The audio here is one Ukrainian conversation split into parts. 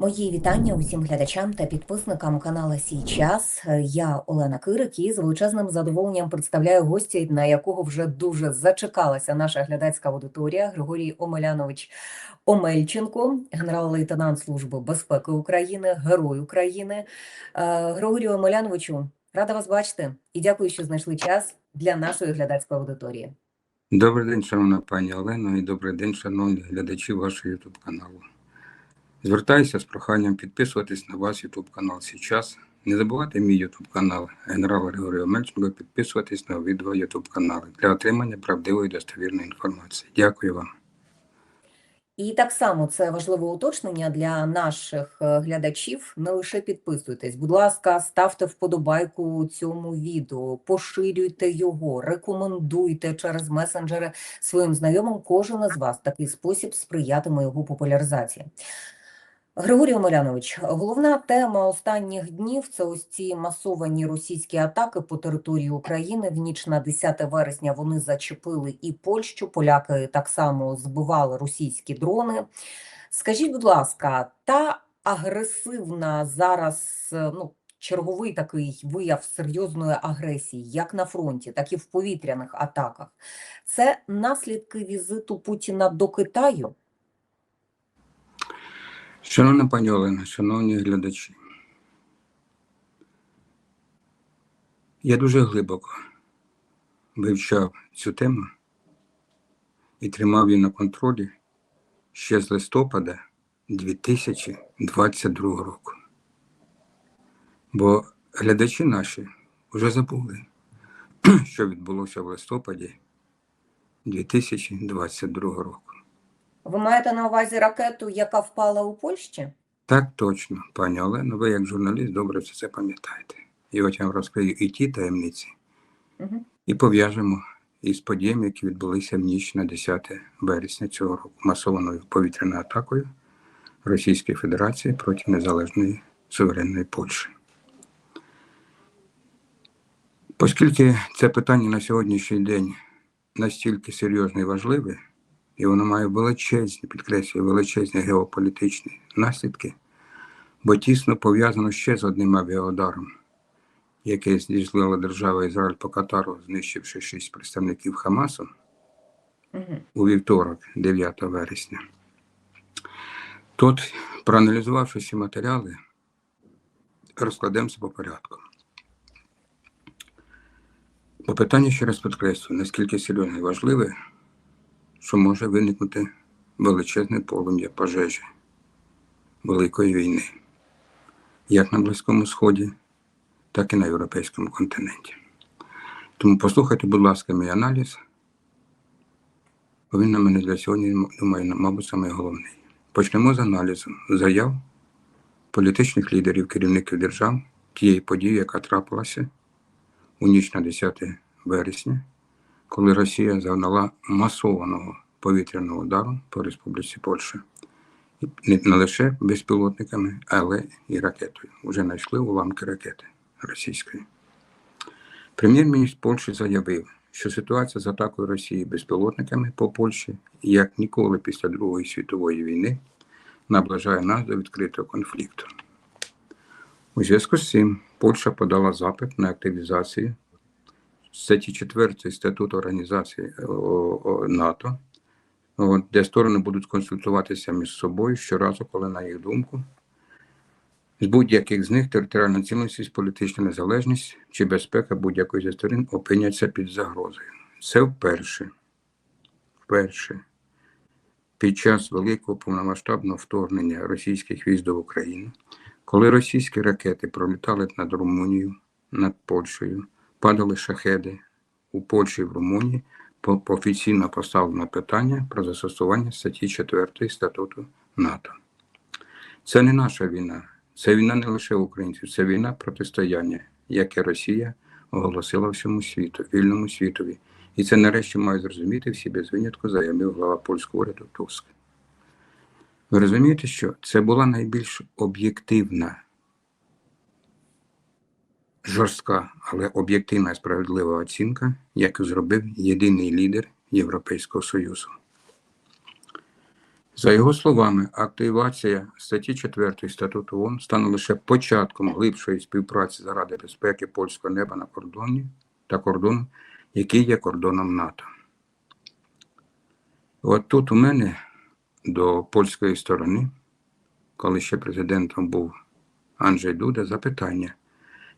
Мої вітання усім глядачам та підписникам канала Сій час. Я Олена Кирик і з величезним задоволенням представляю гостя, на якого вже дуже зачекалася наша глядацька аудиторія Григорій Омелянович Омельченко, генерал-лейтенант Служби безпеки України, Герой України. Е, Григорію Омеляновичу, рада вас бачити і дякую, що знайшли час для нашої глядацької аудиторії. Добрий день, шановна пані Олено, і добрий день, шановні глядачі вашого YouTube каналу. Звертаюся з проханням підписуватись на ваш YouTube канал зараз. Не забувайте мій YouTube канал генерал Григорія Мельченко, підписуватись на обидва YouTube канали для отримання правдивої достовірної інформації. Дякую вам. І так само це важливе уточнення для наших е, глядачів. Не лише підписуйтесь, будь ласка, ставте вподобайку цьому відео, поширюйте його, рекомендуйте через месенджери своїм знайомим. Кожен із вас такий спосіб сприятиме його популяризації. Григорій Омелянович, головна тема останніх днів це ось ці масовані російські атаки по території України. В ніч на 10 вересня вони зачепили і Польщу. Поляки так само збивали російські дрони. Скажіть, будь ласка, та агресивна зараз, ну, черговий такий вияв серйозної агресії, як на фронті, так і в повітряних атаках, це наслідки візиту Путіна до Китаю? Шановна пані Олена, шановні глядачі, я дуже глибоко вивчав цю тему і тримав її на контролі ще з листопада 2022 року. Бо глядачі наші вже забули, що відбулося в листопаді 2022 року. Ви маєте на увазі ракету, яка впала у Польщі? Так точно, пані Олено, ви як журналіст добре все це пам'ятаєте. І от я вам розкрию і ті таємниці, Угу. і пов'яжемо із подіями, які відбулися в ніч на 10 вересня цього року, масованою повітряною атакою Російської Федерації проти незалежної суверенної Польщі. Оскільки це питання на сьогоднішній день настільки серйозне і важливе, і воно має величезні, підкреслюю, величезні геополітичні наслідки, бо тісно пов'язано ще з одним авіаударом, який здійснила держава Ізраїль по Катару, знищивши шість представників Хамасу Угу. у вівторок, 9 вересня. Тут, проаналізувавши всі матеріали, розкладемося по порядку. Бо питання ще раз підкреслюю, наскільки серйозне і важливе, що може виникнути величезне полум'я пожежі Великої війни, як на Близькому Сході, так і на Європейському континенті. Тому послухайте, будь ласка, мій аналіз, бо він на мене для сьогодні, думаю, мабуть, найголовніший. Почнемо з аналізу заяв політичних лідерів, керівників держав тієї події, яка трапилася у ніч на 10 вересня, коли Росія завдала масованого повітряного удару по Республіці Польща. Не, не лише безпілотниками, але і ракетою. Уже знайшли уламки ракети російської. Прем'єр-міністр Польщі заявив, що ситуація з атакою Росії безпілотниками по Польщі, як ніколи після Другої світової війни, наближає нас до відкритого конфлікту. У зв'язку з цим Польща подала запит на активізацію статті 4 статуту Організації о, НАТО, де сторони будуть консультуватися між собою щоразу, коли, на їх думку, з будь-яких з них територіальна цілісність, політична незалежність чи безпека будь-якої зі сторін опиняться під загрозою. Це вперше, вперше під час великого повномасштабного вторгнення російських військ до України, коли російські ракети пролітали над Румунією, над Польщею, падали шахеди у Польщі і в Румунії, по- офіційно поставлено питання про застосування статті 4 статуту НАТО. Це не наша війна, це війна не лише українців, це війна протистояння, яке Росія оголосила всьому світу, вільному світові. І це нарешті мають зрозуміти всі без винятку, заявив глава польського уряду Туск. Ви розумієте, що це була найбільш об'єктивна, жорстка, але об'єктивна і справедлива оцінка, яку зробив єдиний лідер Європейського Союзу. За його словами, активація статті 4 статуту ООН стане лише початком глибшої співпраці заради безпеки польського неба на кордоні та кордону, який є кордоном НАТО. От тут у мене до польської сторони, коли ще президентом був Анджей Дуда, запитання.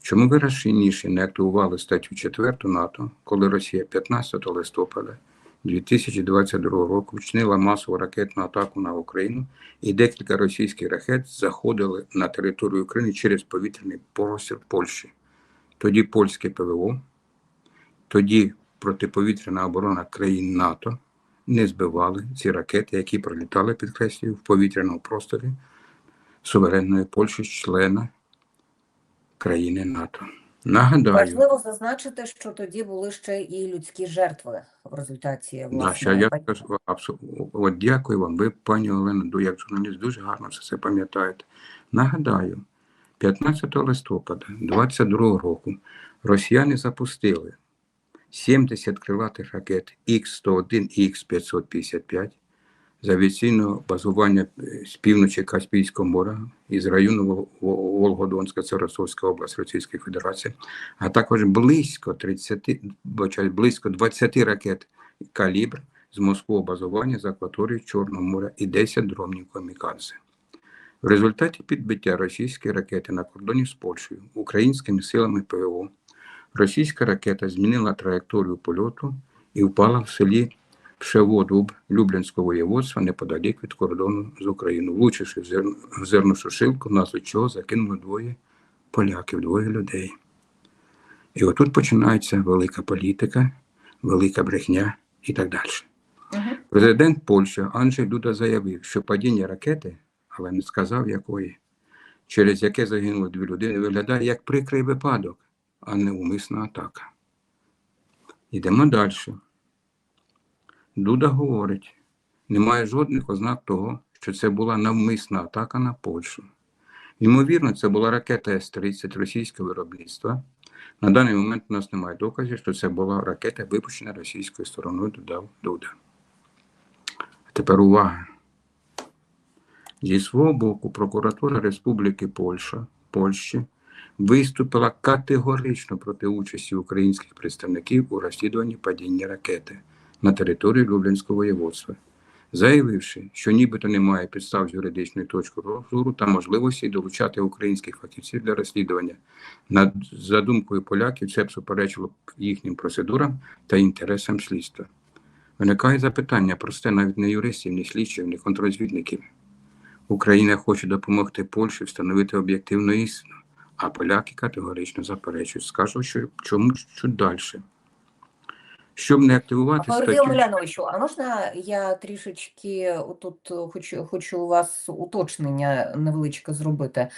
Чому ви раніше не активували статтю 4 НАТО, коли Росія 15 листопада 2022 року вчинила масову ракетну атаку на Україну, і декілька російських ракет заходили на територію України через повітряний простір Польщі? Тоді польське ПВО, тоді протиповітряна оборона країн НАТО не збивали ці ракети, які пролітали, підкреслюю, в повітряному просторі суверенної Польщі, члена країни НАТО. Нагадаю, Важливо зазначити, що тоді були ще і людські жертви в результаті Да, власне. я кажу, абсо- от дякую вам. Ви, пані Олена, як журналіст, дуже гарно все це пам'ятаєте. Нагадаю, 15 листопада 22 року росіяни запустили 70 крилатих ракет Х-101 і Х-555 з авіаційного базування е, з півночі Каспійського моря із району Вол- Вол- Волгодонська, це Ростовська область Російської Федерації, а також близько 30, вибачаю, близько 20 ракет калібр з морського базування з акваторії Чорного моря і 10 дронів камікадзе. В результаті підбиття російської ракети на кордоні з Польщею українськими силами ПВО російська ракета змінила траєкторію польоту і впала в селі Пшеводуб Люблінського воєводства неподалік від кордону з Україною, влучивши в зерно, в зерносушилку, внаслідок чого закинули двоє поляків, двоє людей. І отут починається велика політика, велика брехня і так далі. Мгм. Президент Польщі Анджей Дуда заявив, що падіння ракети, але не сказав якої, через яке загинули дві людини, виглядає як прикрий випадок, а не умисна атака. Йдемо далі. Дуда говорить, немає жодних ознак того, що це була навмисна атака на Польщу. Ймовірно, це була ракета С-30 російського виробництва. На даний момент у нас немає доказів, що це була ракета, випущена російською стороною, додав Дуда. Тепер увага. Зі свого боку, прокуратура Республіки Польща, Польщі виступила категорично проти участі українських представників у розслідуванні падіння ракети на території Люблінського воєводства, заявивши, що нібито немає підстав з юридичної точки зору та можливості долучати українських фахівців для розслідування. На за думкою поляків, це б суперечило їхнім процедурам та інтересам слідства. Виникає запитання просте навіть не юристів, ні слідчих, ні контрозвідників. Україна хоче допомогти Польщі встановити об'єктивну істину, а поляки категорично заперечують. Скажу, що чому чуть далі. Щоб не активувати статтю, Миляновичу, а можна я трішечки тут хочу, хочу у вас уточнення невеличке зробити?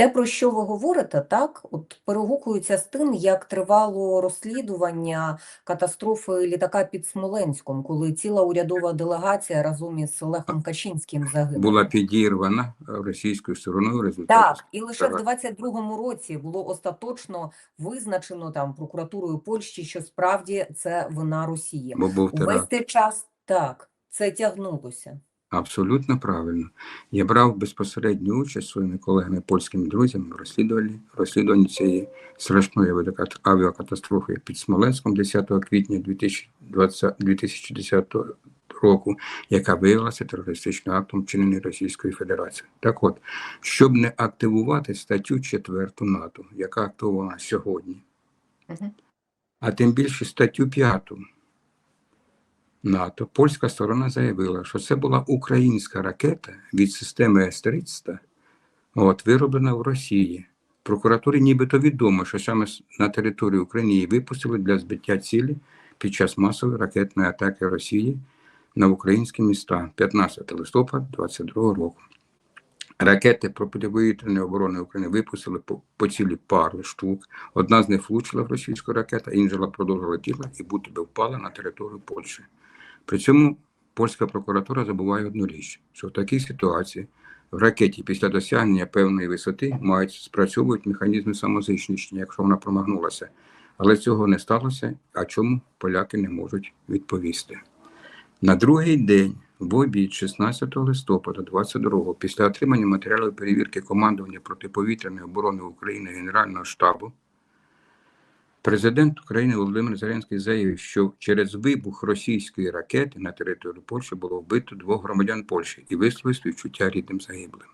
Те, про що ви говорите, так, от перегукується з тим, як тривало розслідування катастрофи літака під Смоленськом, коли ціла урядова делегація разом із Лехом Качинським загинула. була підірвана російською стороною результаті. Так, і лише в Так. 22-му році було остаточно визначено там прокуратурою Польщі, що справді це вина Росії. Бо був Увесь цей час так, це тягнулося. Абсолютно правильно. Я брав безпосередню участь зі своїми колегами польськими друзями в розслідуванні, розслідуванні цієї страшної авіака- авіакатастрофи під Смоленськом 10 квітня 2020, 2010 року, яка виявилася терористичним актом вчинений Російською Федерацією. Так от, щоб не активувати статтю 4 НАТО, яка активована сьогодні, а тим більше статтю 5 НАТО, польська сторона заявила, що це була українська ракета від системи С-300, от, вироблена в Росії. Прокуратурі нібито відомо, що саме на території України її випустили для збиття цілі під час масової ракетної атаки Росії на українські міста 15 листопада 2022 року. Ракети протиповітряної оборони України випустили по, по цілі пару штук. Одна з них влучила в російську ракету, інша продовжила тіло і будто би впала на територію Польщі. При цьому польська прокуратура забуває одну річ, що в такій ситуації в ракеті після досягнення певної висоти мають спрацьовують механізми самознищення, якщо вона промахнулася. Але цього не сталося, а чому поляки не можуть відповісти. На другий день в обід 16 листопада 22-го, після отримання матеріалів перевірки командування протиповітряної оборони України Генерального штабу Президент України Володимир Зеленський заявив, що через вибух російської ракети на території Польщі було вбито двох громадян Польщі і висловив співчуття рідним загиблим.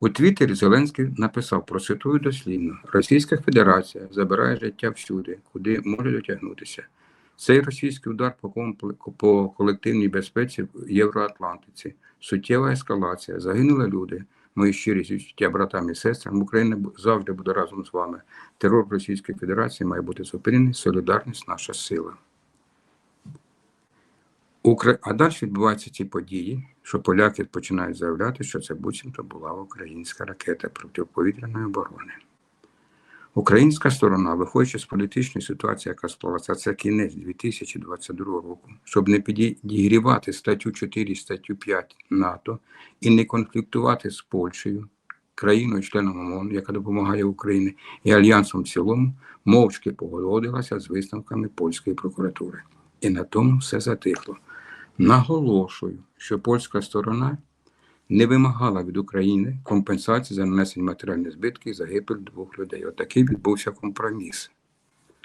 У Твіттері Зеленський написав, процитую дослівно: Російська Федерація забирає життя всюди, куди може дотягнутися. Цей російський удар по, компле- по колективній безпеці в Євроатлантиці, суттєва ескалація, загинули люди. Мої щирі співчуття братам і сестрам. Україна завжди буде разом з вами. Терор Російської Федерації має бути зупинений, солідарність наша сила. Укра... А далі відбуваються ці події, що поляки починають заявляти, що це буцімто була українська ракета протиповітряної оборони. Українська сторона, виходячи з політичної ситуації, яка склалася, це кінець 2022 року, щоб не підігрівати статтю 4 статтю 5 НАТО і не конфліктувати з Польщею, країною членом ООН, яка допомагає Україні, і альянсом в цілому, мовчки погодилася з висновками польської прокуратури. І на тому все затихло. Наголошую, що польська сторона не вимагала від України компенсації за нанесені матеріальні збитки і загибель двох людей. Отакий відбувся компроміс.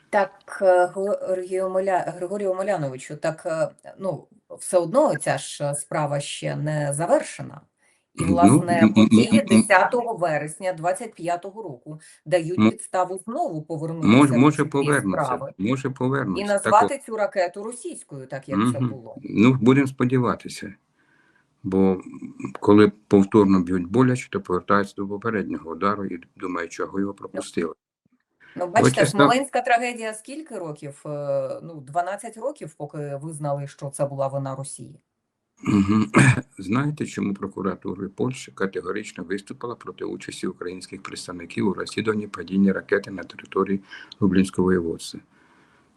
Так, е, Георгію Моля... Григорію Омеляновичу, так е, ну, все одно ця ж справа ще не завершена. І, Ну, власне, м- м- події м- м- 10 вересня 25-го року дають підставу знову повернутися Може, може цієї повернуться, справи може і повернуться. Так назвати цю ракету російською, так як це було. Ну, будемо сподіватися. Бо коли повторно б'ють боляче, то повертаються до попереднього удару і думають, чого його пропустили. Ну, бачите, чесно- Смоленська трагедія скільки років? Е, Ну, 12 років, поки визнали, що це була вина Росії. Знаєте, чому прокуратура Польщі категорично виступила проти участі українських представників у розслідуванні падіння ракети на території Лублінського воєводства?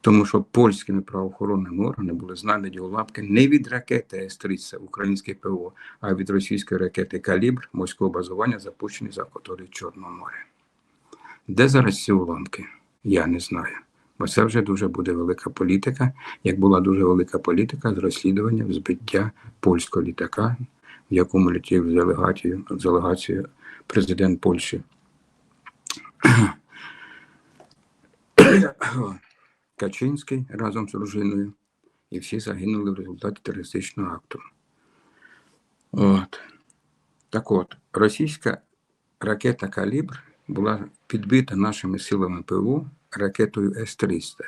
Тому що польськими правоохоронними органами були знайдені уламки не від ракети С-30 українське ПО, а від російської ракети Калібр морського базування, запущеної за акваторією Чорного моря. Де зараз ці уламки? Я не знаю. Бо це вже дуже буде велика політика, як була дуже велика політика з розслідуванням збиття польського літака, в якому делегацією, з делегацією президент Польщі. Качинський разом з дружиною, і всі загинули в результаті терористичного акту. От. Так от, російська ракета Калібр була підбита нашими силами ПВО ракетою С-300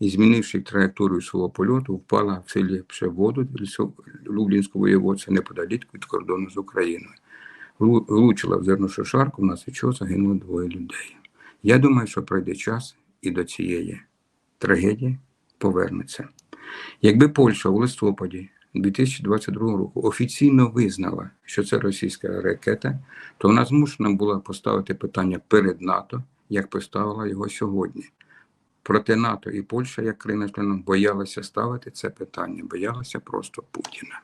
і, змінивши траєкторію свого польоту, впала в селі Пшеводу Люблінського воєводця неподалік від кордону з Україною. Влучила в зерношошарку, внаслідок чого загинуло двоє людей. Я думаю, що пройде час і до цієї трагедії повернеться. Якби Польща у листопаді 2022 року офіційно визнала, що це російська ракета, то вона змушена була поставити питання перед НАТО, як поставила його сьогодні. Проте НАТО і Польща, як країна членом, боялася ставити це питання, боялася просто Путіна.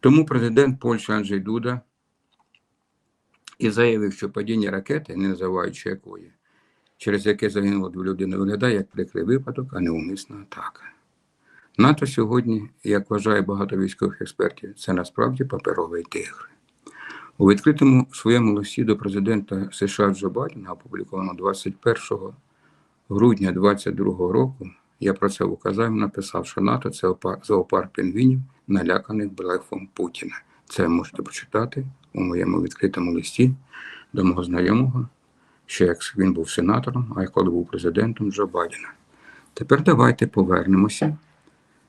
Тому президент Польщі Анджей Дуда і заявив, що падіння ракети, не називаючи якої, через яке загинуло дві людини, виглядає як прикрий випадок, а не умисна атака. НАТО сьогодні, як вважає багато військових експертів, це насправді паперовий тигр. У відкритому своєму листі до президента США Джо Байдена, опубліковано 21 грудня 2022 року, я про це указав, написав, що НАТО це опа- зоопарк пінгвінів, наляканих блефом Путіна. Це можете почитати у моєму відкритому листі до мого знайомого, ще як він був сенатором, а коли був президентом Джо Байдена. Тепер давайте повернемося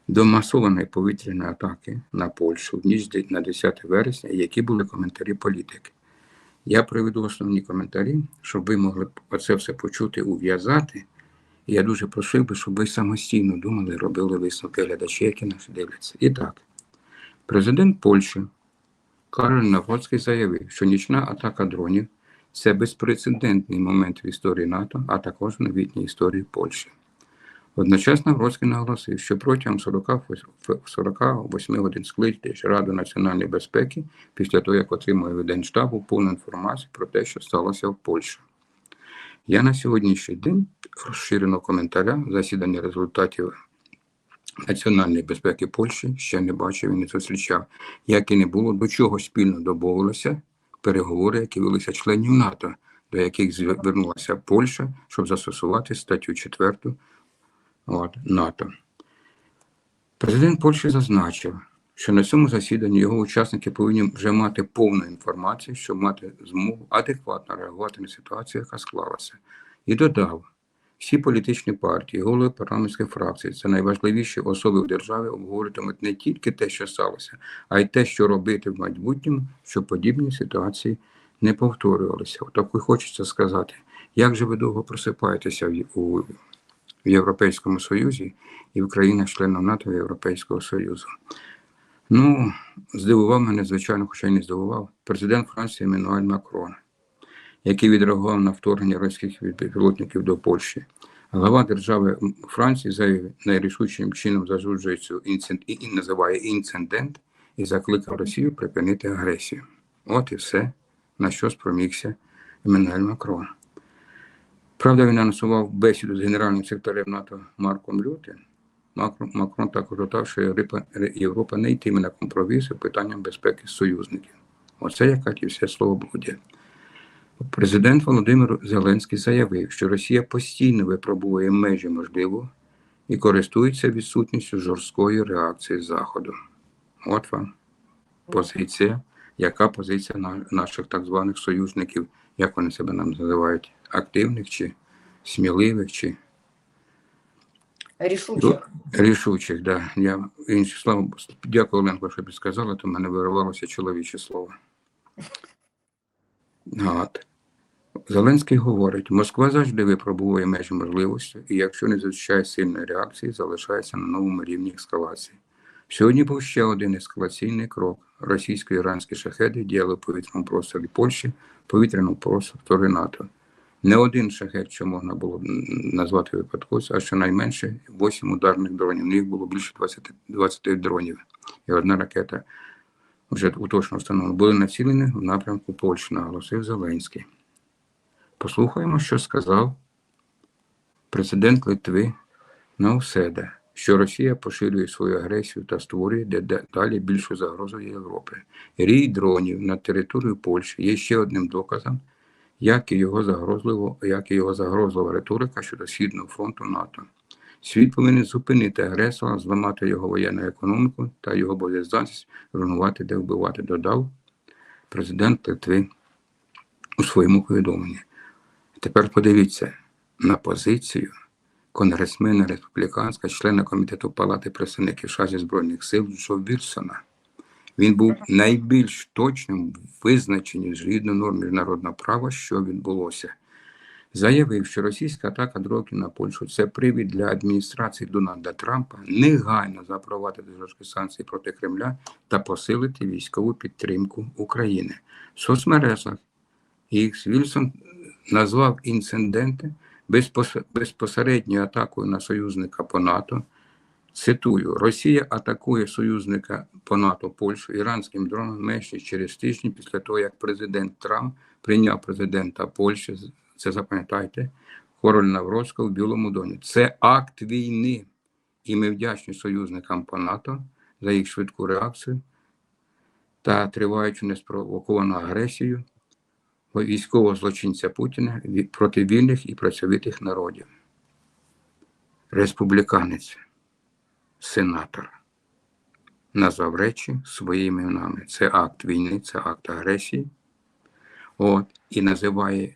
до масованої повітряної атаки на Польщу в ніч на 10 вересня, які були коментарі політики. Я приведу основні коментарі, щоб ви могли це все почути, ув'язати. І я дуже просив би, щоб ви самостійно думали, робили висновки глядачі, які нас дивляться. І так, президент Польщі Кароль Навроцький заявив, що нічна атака дронів це безпрецедентний момент в історії НАТО, а також в новітній історії Польщі. Одночасно Навроцький наголосив, що протягом 48 48 годин скличте Раду національної безпеки після того, як отримує від Генштабу повну інформацію про те, що сталося в Польщі. Я на сьогоднішній день розширеного коментаря засідання результатів національної безпеки Польщі ще не бачив і не зустрічав, як і не було до чого спільно домовилося переговори, які велися членів НАТО, до яких звернулася Польща, щоб застосувати статтю 4 от, НАТО. Президент Польщі зазначив, що на цьому засіданні його учасники повинні вже мати повну інформацію, щоб мати змогу адекватно реагувати на ситуацію, яка склалася, і додав. Всі політичні партії, голови парламентських фракцій, це найважливіші особи в державі обговорюватимуть не тільки те, що сталося, а й те, що робити в майбутньому, щоб подібні ситуації не повторювалися. Так і хочеться сказати, як же ви довго просипаєтеся в, Європейському Союзі і в країнах-членах НАТО і Європейського Союзу. Ну, здивував мене, звичайно, хоча й не здивував, президент Франції Еммануель Макрон який відреагував на вторгнення російських пілотників до Польщі. Глава держави Франції заявив, найрішучим чином засуджує цю інцидент і називає інцидент і закликав Росію припинити агресію. От і все, на що спромігся Еммануель Макрон. Правда, він анонсував бесіду з генеральним секретарем НАТО Марком Рюте. Макрон, також додав, що Європа, не йтиме на компроміси питанням безпеки союзників. Оце яка ті все слово буде. Президент Володимир Зеленський заявив, що Росія постійно випробує межі можливого і користується відсутністю жорсткої реакції Заходу. От вам позиція, яка позиція наших так званих союзників, як вони себе нам називають, активних чи сміливих, чи Рішучих. рішучих. Да. Я інші слова дякую, Оленко, що підсказала, то в мене виривалося чоловіче слово. От. Зеленський говорить, Москва завжди випробовує межі можливості, і якщо не зустрічає сильної реакції, залишається на новому рівні ескалації. Сьогодні був ще один ескалаційний крок. Російсько-іранські шахеди діяли в повітряному просторі Польщі, повітряному просторі НАТО. Не один шахет, що можна було назвати випадково, а щонайменше 8 ударних дронів. В них було більше 20, 20 дронів. І одна ракета вже уточно встановлено, були націлені в напрямку Польщі, наголосив Зеленський. Послухаємо, що сказав президент Литви Науседа, що Росія поширює свою агресію та створює де- де- далі більшу загрозу Європи. Рій дронів на територію Польщі є ще одним доказом, як і його загрозливо, як і його загрозлива риторика щодо Східного фронту НАТО. Світ повинен зупинити агресора, зламати його воєнну економіку та його боєздатність, руйнувати де вбивати, додав президент Литви у своєму повідомленні. Тепер подивіться на позицію конгресмена республіканська, члена комітету Палати представників США зі Збройних сил Джо Вільсона. Він був найбільш точним в визначенні згідно норм міжнародного права, що відбулося. Заявив, що російська атака дронів на Польщу це привід для адміністрації Дональда Трампа негайно запровадити жорсткі санкції проти Кремля та посилити військову підтримку України. В соцмережах Ікс Вільсон назвав інциденти безпосередньою атакою на союзника по НАТО. Цитую: Росія атакує союзника по НАТО Польщу іранським дроном менше через тиждень після того, як президент Трамп прийняв президента Польщі. Це запам'ятайте, король Навроцького в Білому домі. Це акт війни, і ми вдячні союзникам по НАТО за їх швидку реакцію та триваючу неспровоковану агресію військового злочинця Путіна проти вільних і працьовитих народів. Республіканець, сенатор, назвав речі своїми іменами. Це акт війни, це акт агресії. От, і називає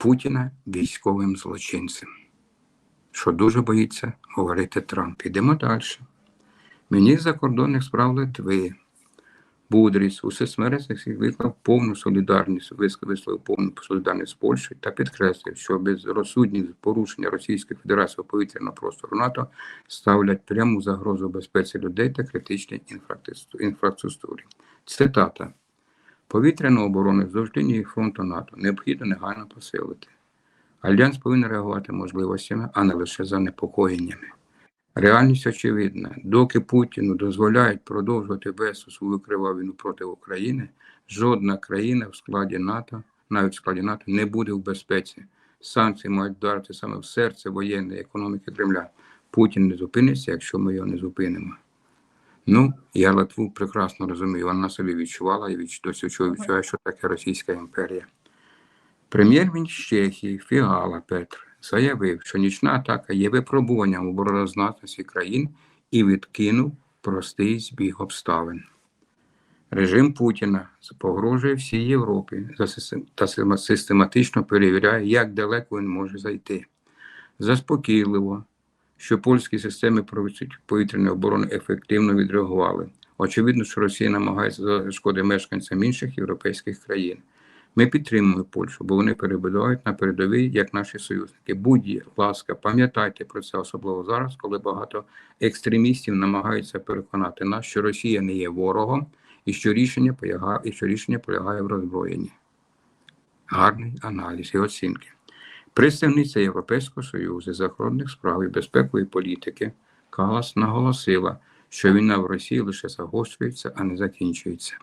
Путіна військовим злочинцем, що дуже боїться говорити Трамп. Ідемо далі. Міністр закордонних справ Литви Будріс у соцмережах виклав повну солідарність, висловив повну солідарність з Польщею та підкреслив, що безрозсудні порушення Російської Федерації повітряного простору НАТО ставлять пряму загрозу безпеці людей та критичній інфраструктурі. Цитата. Повітряну оборону вздовж лінії фронту НАТО необхідно негайно посилити. Альянс повинен реагувати можливостями, а не лише занепокоєннями. Реальність очевидна. Доки Путіну дозволяють продовжувати вести свою криваву війну проти України, жодна країна в складі НАТО, навіть в складі НАТО, не буде в безпеці. Санкції мають вдарити саме в серце воєнної економіки Кремля. Путін не зупиниться, якщо ми його не зупинимо. Ну, я Литву прекрасно розумію. Вона на собі відчувала і відч... досі відчуває, що таке Російська імперія. Прем'єр-міністр Чехії Фігала Петр заявив, що нічна атака є випробуванням обороноздатності країн і відкинув простий збіг обставин. Режим Путіна погрожує всій Європі та систематично перевіряє, як далеко він може зайти. Заспокійливо, що польські системи повітряної оборони ефективно відреагували. Очевидно, що Росія намагається зашкодити мешканцям інших європейських країн. Ми підтримуємо Польщу, бо вони перебувають на передовій, як наші союзники. Будь ласка, пам'ятайте про це особливо зараз, коли багато екстремістів намагаються переконати нас, що Росія не є ворогом і що рішення полягає, і що рішення полягає в роззброєнні. Гарний аналіз і оцінки. Представниця Європейського Союзу закордонних справ і безпекової політики Калас наголосила, що війна в Росії лише загострюється, а не закінчується.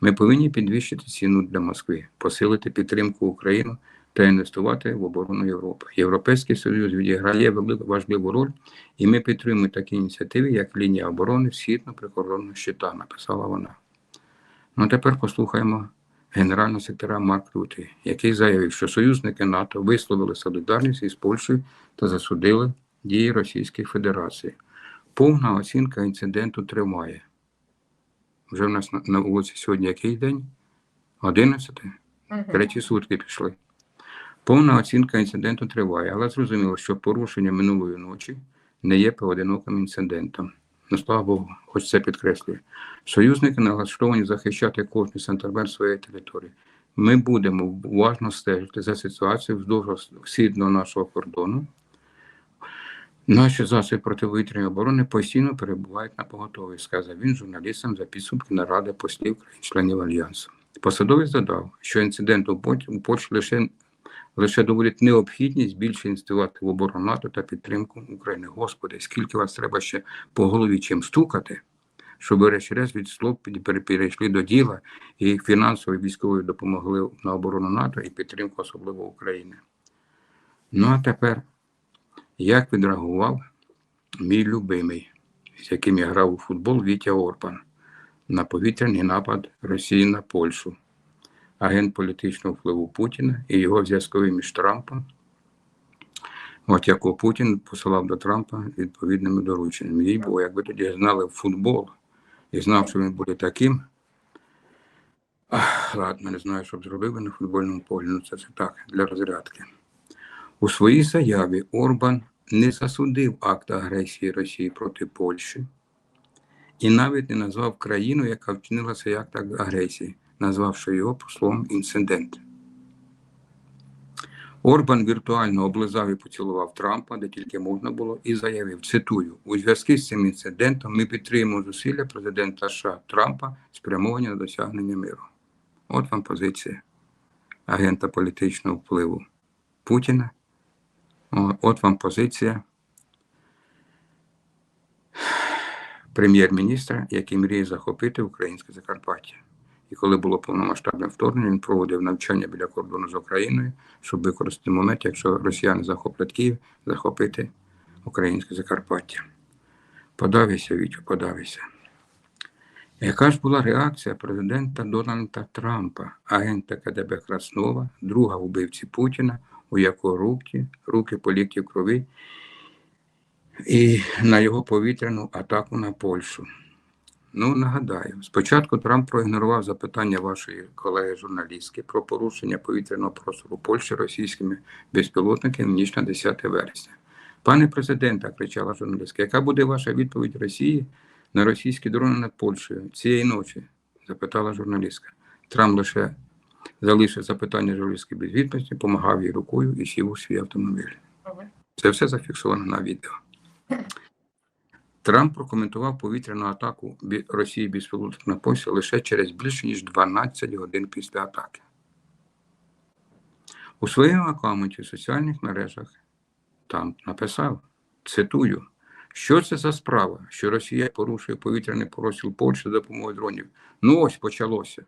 Ми повинні підвищити ціну для Москви, посилити підтримку України та інвестувати в оборону Європи. Європейський Союз відіграє велику важливу роль, і ми підтримуємо такі ініціативи, як лінія оборони східно прикордонного щита, написала вона. Ну тепер послухаємо генерального сектора Марк Рюти, який заявив, що союзники НАТО висловили солідарність із Польщею та засудили дії Російської Федерації. Повна оцінка інциденту триває. Вже в нас на, на вулиці сьогодні який день? 11? Треті сутки пішли. Повна оцінка інциденту триває, але зрозуміло, що порушення минулої ночі не є поодиноким інцидентом. Ну, слава Богу, хоч це підкреслює. Союзники налаштовані захищати кожний сантиметр своєї території. Ми будемо уважно стежити за ситуацією вздовж східного нашого кордону. Наші засоби протиповітряної оборони постійно перебувають на поготові, сказав він журналістам за підсумки наради послів країн-членів Альянсу. Посадовець додав, що інцидент у Польщі лише, лише доводить необхідність більше інвестувати в оборону НАТО та підтримку України. Господи, скільки вас треба ще по голові чим стукати, щоб врешті-решт від слов перейшли до діла і фінансово і військовою допомогли на оборону НАТО і підтримку особливо України. Ну а тепер, як відреагував мій любимий, з яким я грав у футбол Вітя Орбан на повітряний напад Росії на Польщу, агент політичного впливу Путіна і його зв'язковий між Трампом, от якого Путін посилав до Трампа відповідними дорученнями. Їй було, якби тоді знали футбол і знав, що він буде таким. Ах, ладно, не знаю, що б зробив на футбольному полі. Ну це, це так, для розрядки. У своїй заяві Орбан не засудив акт агресії Росії проти Польщі і навіть не назвав країну, яка вчинила цей акт агресії, назвавши його послом інцидент. Орбан віртуально облизав і поцілував Трампа, де тільки можна було, і заявив: цитую: у зв'язку з цим інцидентом ми підтримуємо зусилля президента США Трампа спрямовані на досягнення миру. От вам позиція агента політичного впливу Путіна. От вам позиція прем'єр-міністра, який мріє захопити українське Закарпаття. І коли було повномасштабне вторгнення, він проводив навчання біля кордону з Україною, щоб використати момент, якщо росіяни захоплять Київ, захопити українське Закарпаття. Подавися, Вітю, подавися. Яка ж була реакція президента Дональда Трампа, агента КДБ Краснова, друга вбивці Путіна, у якого руки, руки політі крові, і на його повітряну атаку на Польщу? Ну, нагадаю, спочатку Трамп проігнорував запитання вашої колеги-журналістки про порушення повітряного простору Польщі російськими безпілотниками ніч на 10 вересня. Пане президенте, кричала журналістка, яка буде ваша відповідь Росії на російські дрони над Польщею цієї ночі? запитала журналістка. Трамп лише залишив запитання журналістки без відповіді, помагав їй рукою і сів у свій автомобіль. Це все зафіксовано на відео. Трамп прокоментував повітряну атаку Росії безпілотник на Польщу лише через більше ніж 12 годин після атаки. У своєму аккаунті в соціальних мережах там написав, цитую, що це за справа, що Росія порушує повітряний простір Польщі за допомогою дронів. Ну ось почалося.